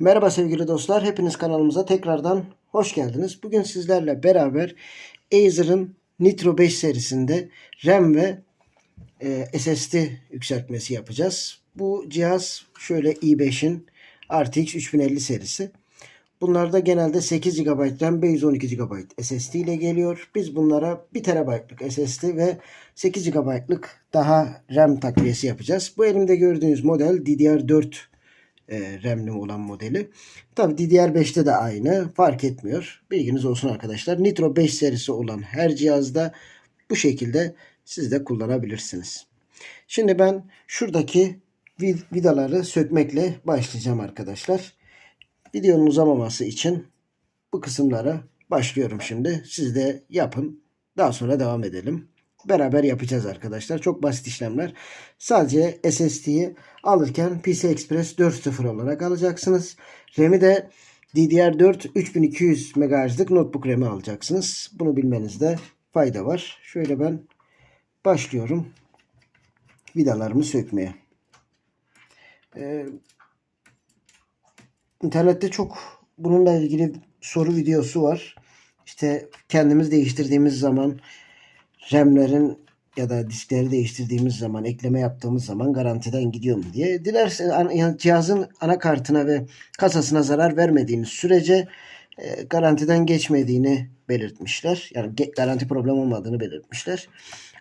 Merhaba sevgili dostlar. Hepiniz kanalımıza tekrardan hoş geldiniz. Bugün sizlerle beraber Acer'ın Nitro 5 serisinde RAM ve e, SSD yükseltmesi yapacağız. Bu cihaz şöyle i5'in RTX 3050 serisi. Bunlarda genelde 8 GB RAM, 512 GB SSD ile geliyor. Biz bunlara 1 TB'lık SSD ve 8 GB'lık daha RAM takviyesi yapacağız. Bu elimde gördüğünüz model DDR4 e, RAM'li olan modeli. Tabi DDR5'te de aynı. Fark etmiyor. Bilginiz olsun arkadaşlar. Nitro 5 serisi olan her cihazda bu şekilde siz de kullanabilirsiniz. Şimdi ben şuradaki vid- vidaları sökmekle başlayacağım arkadaşlar. Videonun uzamaması için bu kısımlara başlıyorum şimdi. Siz de yapın. Daha sonra devam edelim. Beraber yapacağız arkadaşlar. Çok basit işlemler. Sadece SSD'yi alırken PC Express 4.0 olarak alacaksınız. RAM'i de DDR4 3200 MHz'lık notebook RAM'i alacaksınız. Bunu bilmenizde fayda var. Şöyle ben başlıyorum vidalarımı sökmeye. Ee, internette çok bununla ilgili soru videosu var. İşte kendimiz değiştirdiğimiz zaman RAM'lerin ya da diskleri değiştirdiğimiz zaman, ekleme yaptığımız zaman garantiden gidiyor mu diye. Dilerseniz an- yani cihazın anakartına ve kasasına zarar vermediğiniz sürece e, garantiden geçmediğini belirtmişler. Yani garanti problem olmadığını belirtmişler.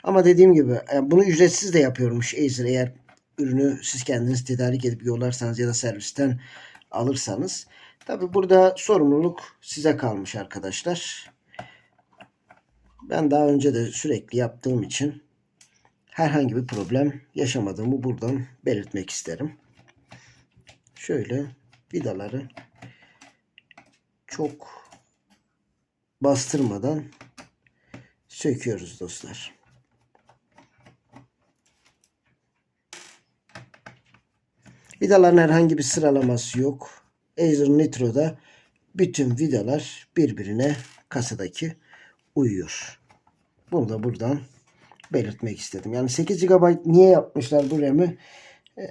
Ama dediğim gibi e, bunu ücretsiz de yapıyormuş Acer eğer ürünü siz kendiniz tedarik edip yollarsanız ya da servisten alırsanız. Tabi burada sorumluluk size kalmış arkadaşlar. Ben daha önce de sürekli yaptığım için herhangi bir problem yaşamadığımı buradan belirtmek isterim. Şöyle vidaları çok bastırmadan söküyoruz dostlar. Vidaların herhangi bir sıralaması yok. Acer Nitro'da bütün vidalar birbirine kasadaki uyuyor. Bunu da buradan belirtmek istedim. Yani 8 GB niye yapmışlar bu RAM'i? Ee,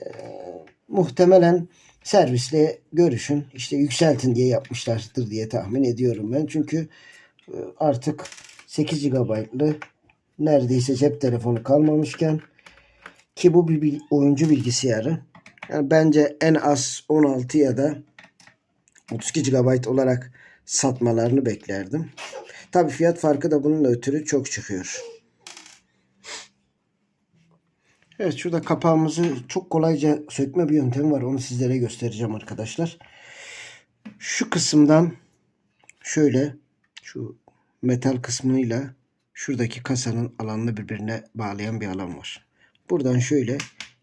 muhtemelen servisle görüşün, işte yükseltin diye yapmışlardır diye tahmin ediyorum ben. Çünkü e, artık 8 GB'lı neredeyse cep telefonu kalmamışken ki bu bir oyuncu bilgisayarı. Yani bence en az 16 ya da 32 GB olarak satmalarını beklerdim. Tabii fiyat farkı da bununla ötürü çok çıkıyor. Evet şurada kapağımızı çok kolayca sökme bir yöntemi var. Onu sizlere göstereceğim arkadaşlar. Şu kısımdan şöyle şu metal kısmıyla şuradaki kasanın alanını birbirine bağlayan bir alan var. Buradan şöyle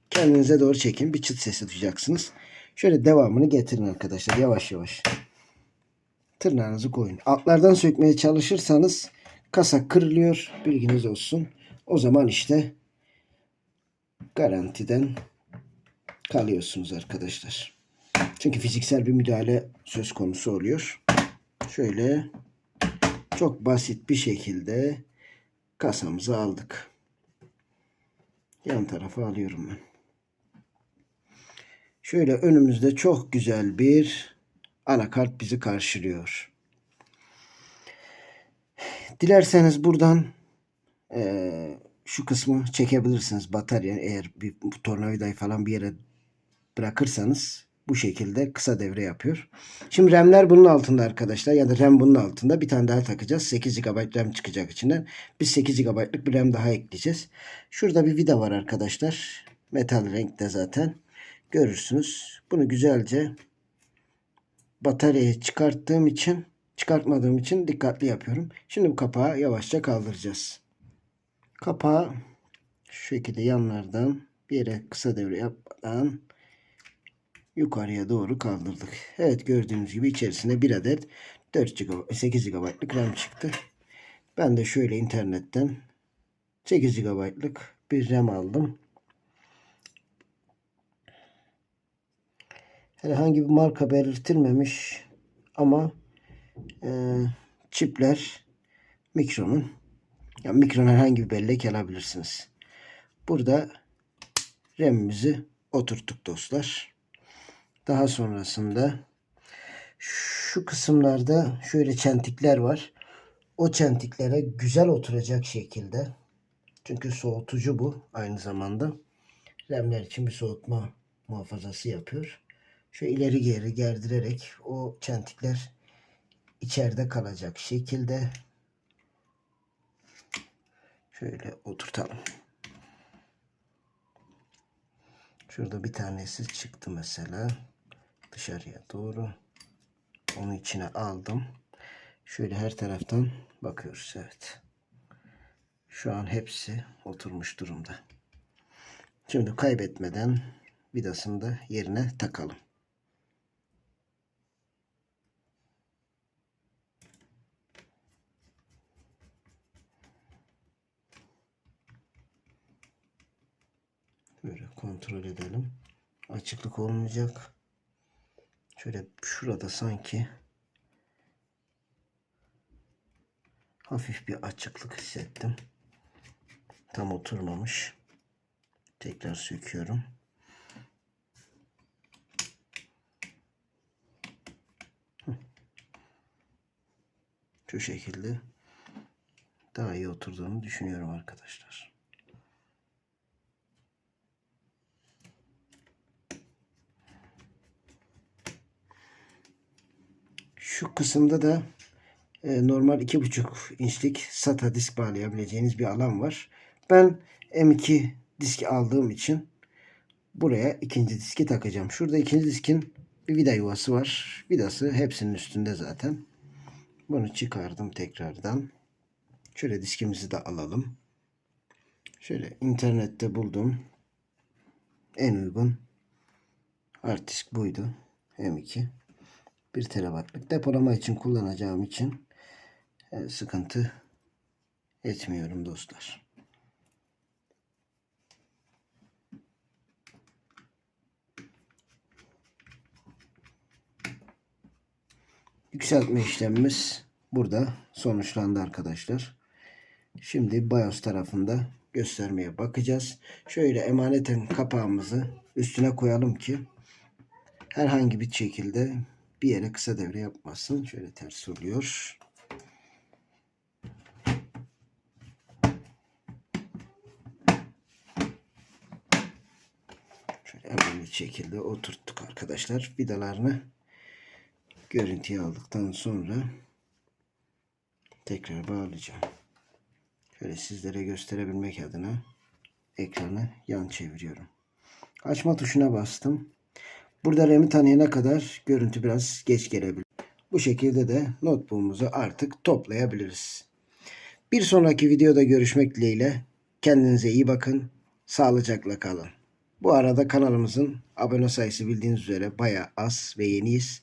kendinize doğru çekin. Bir çıt sesi duyacaksınız. Şöyle devamını getirin arkadaşlar yavaş yavaş tırnağınızı koyun. Altlardan sökmeye çalışırsanız kasa kırılıyor. Bilginiz olsun. O zaman işte garantiden kalıyorsunuz arkadaşlar. Çünkü fiziksel bir müdahale söz konusu oluyor. Şöyle çok basit bir şekilde kasamızı aldık. Yan tarafa alıyorum ben. Şöyle önümüzde çok güzel bir anakart bizi karşılıyor. Dilerseniz buradan eee, şu kısmı çekebilirsiniz. Batarya eğer bir bu tornavidayı falan bir yere bırakırsanız bu şekilde kısa devre yapıyor. Şimdi RAM'ler bunun altında arkadaşlar. Ya da RAM bunun altında. Bir tane daha takacağız. 8 GB RAM çıkacak içinden. Biz 8 GB'lık bir RAM daha ekleyeceğiz. Şurada bir vida var arkadaşlar. Metal renkte zaten. Görürsünüz. Bunu güzelce bataryayı çıkarttığım için çıkartmadığım için dikkatli yapıyorum. Şimdi bu kapağı yavaşça kaldıracağız. Kapağı şu şekilde yanlardan bir yere kısa devre yapmadan yukarıya doğru kaldırdık. Evet gördüğünüz gibi içerisinde bir adet 4 GB, 8 GB'lık RAM çıktı. Ben de şöyle internetten 8 GB'lık bir RAM aldım. Herhangi bir marka belirtilmemiş ama e, çipler Micron'un yani Micron herhangi bir bellek alabilirsiniz. Burada RAM'imizi oturttuk dostlar. Daha sonrasında Şu kısımlarda şöyle çentikler var. O çentiklere güzel oturacak şekilde. Çünkü soğutucu bu aynı zamanda. RAM'ler için bir soğutma muhafazası yapıyor. Şöyle ileri geri gerdirerek o çentikler içeride kalacak şekilde şöyle oturtalım. Şurada bir tanesi çıktı mesela dışarıya doğru. Onu içine aldım. Şöyle her taraftan bakıyoruz. Evet. Şu an hepsi oturmuş durumda. Şimdi kaybetmeden vidasını da yerine takalım. Böyle kontrol edelim. Açıklık olmayacak. Şöyle şurada sanki hafif bir açıklık hissettim. Tam oturmamış. Tekrar söküyorum. Şu şekilde daha iyi oturduğunu düşünüyorum arkadaşlar. Şu kısımda da e, normal 2.5 inçlik SATA disk bağlayabileceğiniz bir alan var. Ben M2 disk aldığım için buraya ikinci diski takacağım. Şurada ikinci diskin bir vida yuvası var. Vidası hepsinin üstünde zaten. Bunu çıkardım tekrardan. Şöyle diskimizi de alalım. Şöyle internette buldum. En uygun hard buydu. M2. 1 terabaytlık depolama için kullanacağım için e, sıkıntı etmiyorum dostlar. Yükseltme işlemimiz burada sonuçlandı arkadaşlar. Şimdi BIOS tarafında göstermeye bakacağız. Şöyle emaneten kapağımızı üstüne koyalım ki herhangi bir şekilde bir yere kısa devre yapmasın. Şöyle ters oluyor. Şöyle emanetli şekilde oturttuk arkadaşlar. Vidalarını görüntüye aldıktan sonra tekrar bağlayacağım. Şöyle sizlere gösterebilmek adına ekranı yan çeviriyorum. Açma tuşuna bastım. Burada RAM'i tanıyana kadar görüntü biraz geç gelebilir. Bu şekilde de notebook'umuzu artık toplayabiliriz. Bir sonraki videoda görüşmek dileğiyle. Kendinize iyi bakın. Sağlıcakla kalın. Bu arada kanalımızın abone sayısı bildiğiniz üzere baya az ve yeniyiz.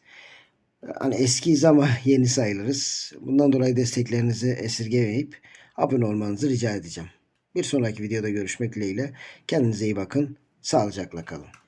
Hani eskiyiz ama yeni sayılırız. Bundan dolayı desteklerinizi esirgemeyip abone olmanızı rica edeceğim. Bir sonraki videoda görüşmek dileğiyle. Kendinize iyi bakın. Sağlıcakla kalın.